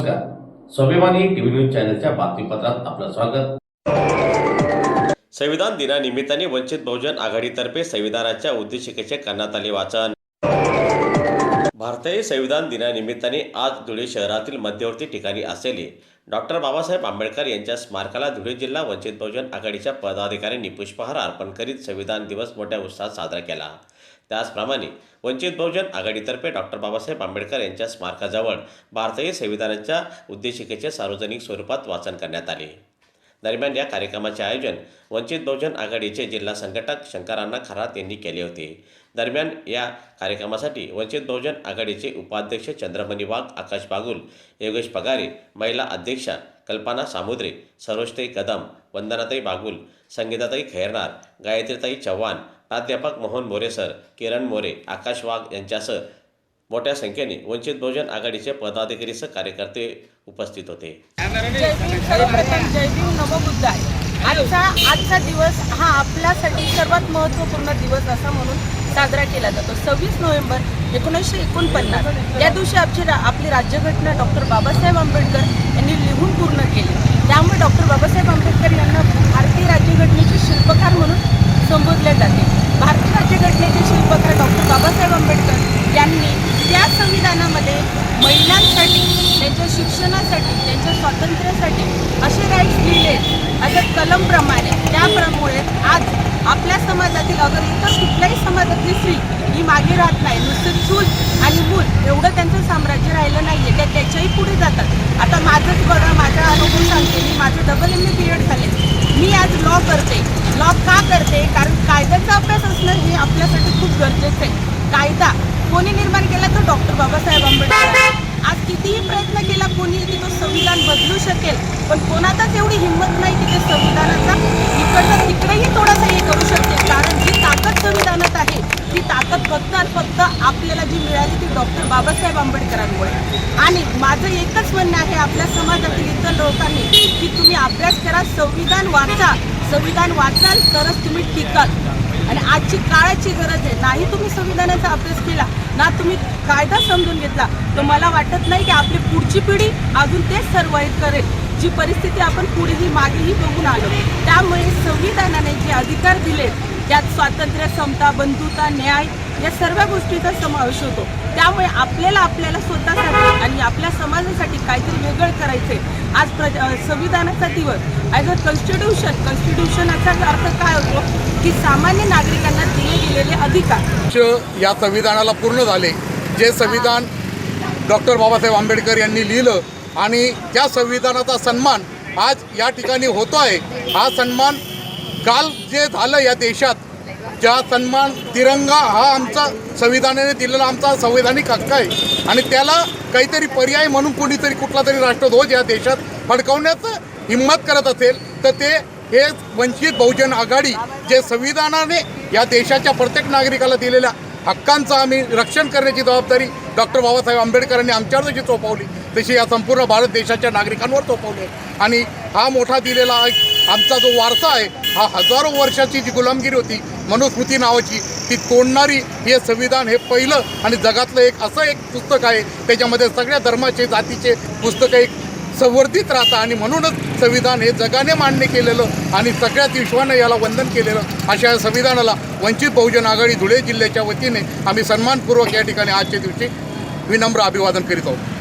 नमस्कार. स्वाभिमानी TV news चॅनलच्या बातमीपत्रात आपलं स्वागत. संविधान दिनानिमित्ताने वंचित बहुजन आघाडीतर्फे संविधानाच्या उद्देशिकेचे करण्यात आले वाचन. भारतीय संविधान दिनानिमित्ताने आज धुळे शहरातील मध्यवर्ती ठिकाणी असलेले डॉक्टर बाबासाहेब आंबेडकर यांच्या स्मारकाला धुळे जिल्हा वंचित बहुजन आघाडीच्या पदाधिकाऱ्यांनी पुष्पहार अर्पण करीत संविधान दिवस मोठ्या उत्साहात साजरा केला. त्याचप्रमाणे वंचित बहुजन आघाडीतर्फे डॉक्टर बाबासाहेब आंबेडकर यांच्या स्मारकाजवळ भारतीय संविधानाच्या उद्देशिकेचे सार्वजनिक स्वरूपात वाचन करण्यात आले. दरम्यान या कार्यक्रमाचे आयोजन वंचित बहुजन आघाडीचे जिल्हा संघटक शंकरांना खरात यांनी केले होते. दरम्यान या कार्यक्रमासाठी वंचित बहुजन आघाडीचे उपाध्यक्ष चंद्रमणी वाघ आकाश बागुल योगेश पगारे महिला अध्यक्षा कल्पना सामुद्रे सरोजताई कदम वंदनाताई बागुल संगीताताई खैरनार गायत्रीताई चव्हाण प्राध्यापक मोहन मोरे सर किरण मोरे आकाश वाघ यांच्यासह मोठ्या संख्येने वंचित बहुजन आघाडीचे पदाधिकारीसह कार्यकर्ते उपस्थित होते. नवबुद्धाय आजचा आजचा दिवस हा आपल्यासाठी सर्वात महत्त्वपूर्ण दिवस असा म्हणून साजरा केला जातो. सव्वीस नोव्हेंबर एकोणीसशे एकोणपन्नास. या दिवशी आमची रा आपली राज्यघटना डॉक्टर बाबासाहेब आंबेडकर यांनी लिहून पूर्ण केली. त्यामुळे डॉक्टर बाबासाहेब आंबेडकर यांना भारतीय राज्यघटनेचे शिल्पकार म्हणून संबोधले जाते. भारत राज्यघटनेचे शिल्पकार डॉक्टर बाबासाहेब आंबेडकर यांनी त्या संविधानामध्ये महिलांसाठी त्यांच्या शिक्षणासाठी त्यांच्या स्वातंत्र्यासाठी असे राईट्स दिले अशा कलमप्रमाणे. त्याप्रमुळे आज आपल्या समाजातील अगर इतर कुठल्याही समाजातली स्त्री ही मागे राहत नाही. नुसतं चूल आणि मूल एवढं त्यांचं साम्राज्य राहिलं नाही आहे त्या त्याच्याही पुढे जातात. आता माझंच बघा माझा अनुभव सांगते. मी माझं डबल एम ए पी झाले. मी आज लॉ करते. लॉ का करते? कारण कायद्याचा अभ्यास असणं हे आपल्यासाठी खूप गरजेचं आहे. कायदा कोणी निर्माण केला तर डॉक्टर बाबासाहेब आंबेडकर. आज कितीही प्रयत्न केला कोणी की तो संविधान बदलू शकेल पण कोणाचाच एवढी हिंमत नाही की ते संविधानाचा इकडनं तिकडेही थोडासा हे करू शकेल. कारण जी ताकद संविधानात आहे फक्त आणि फक्त आपल्याला जी मिळाली ती डॉक्टर बाबासाहेब आंबेडकरांमुळे. आणि माझं एकच म्हणणं आहे आपल्या समाजातील इतर लोकांनी की तुम्ही अभ्यास करा संविधान वाचा. संविधान वाचाल तरच तुम्ही टिकाल. आणि आजची काळाची गरज आहे. नाही तुम्ही संविधानाचा अभ्यास केला ना तुम्ही कायदा समजून घेतला तर मला वाटत नाही की आपली पुढची पिढी अजून तेच सर्वाईव्ह करेल. जी परिस्थिती आपण पुढेही मागेही बघून आलो. त्यामुळे संविधानाने जे अधिकार दिले त्यात स्वातंत्र्य समता बंधुता न्याय या सर्व गोष्टीचा समावेश होतो. त्यामुळे आपल्याला आपल्याला स्वतःसाठी आणि आपल्या समाजासाठी काहीतरी वेगळं करायचंय. आज प्रज संविधानाचा दिवस. ॲज अ कॉन्स्टिट्यूशन कॉन्स्टिट्यूशनाचा अर्थ काय होतो? की सामान्य नागरिकांना दिले गेलेले अधिकार. या संविधानाला पूर्ण झाले. जे संविधान डॉक्टर बाबासाहेब आंबेडकर यांनी लिहिलं आणि त्या संविधानाचा सन्मान आज या ठिकाणी होतो आहे हा सन्मान काल जे झालं या देशात ज्या सन्मान तिरंगा हा आमचा संविधानाने दिलेला आमचा संवैधानिक हक्क आहे. आणि त्याला काहीतरी पर्याय म्हणून कुणीतरी कुठला तरी राष्ट्रध्वज या देशात फडकवण्याचं हिंमत करत असेल तर ते हे वंचित बहुजन आघाडी जे संविधानाने या देशाच्या प्रत्येक नागरिकाला दिलेल्या हक्कांचं आम्ही रक्षण करण्याची जबाबदारी डॉक्टर बाबासाहेब आंबेडकरांनी आमच्यावर जशी सोपवली. तशी या संपूर्ण भारत देशाच्या नागरिकांवर सोपवली आणि हा मोठा दिलेला एक आमचा जो वारसा आहे हा हजारो वर्षाची जी गुलामगिरी होती मनुस्मृती नावाची ती तोडणारी हे संविधान हे पहिलं आणि जगातलं एक असं एक पुस्तक आहे. त्याच्यामध्ये सगळ्या धर्माचे जातीचे पुस्तकं एक संवर्धित राहतं आणि म्हणूनच संविधान हे जगाने मान्य केलेलं आणि सगळ्याच विश्वानं याला वंदन केलेलं अशा या संविधानाला वंचित बहुजन आघाडी धुळे जिल्ह्याच्या वतीने आम्ही सन्मानपूर्वक या ठिकाणी आजच्या दिवशी विनम्र अभिवादन करीत आहोत.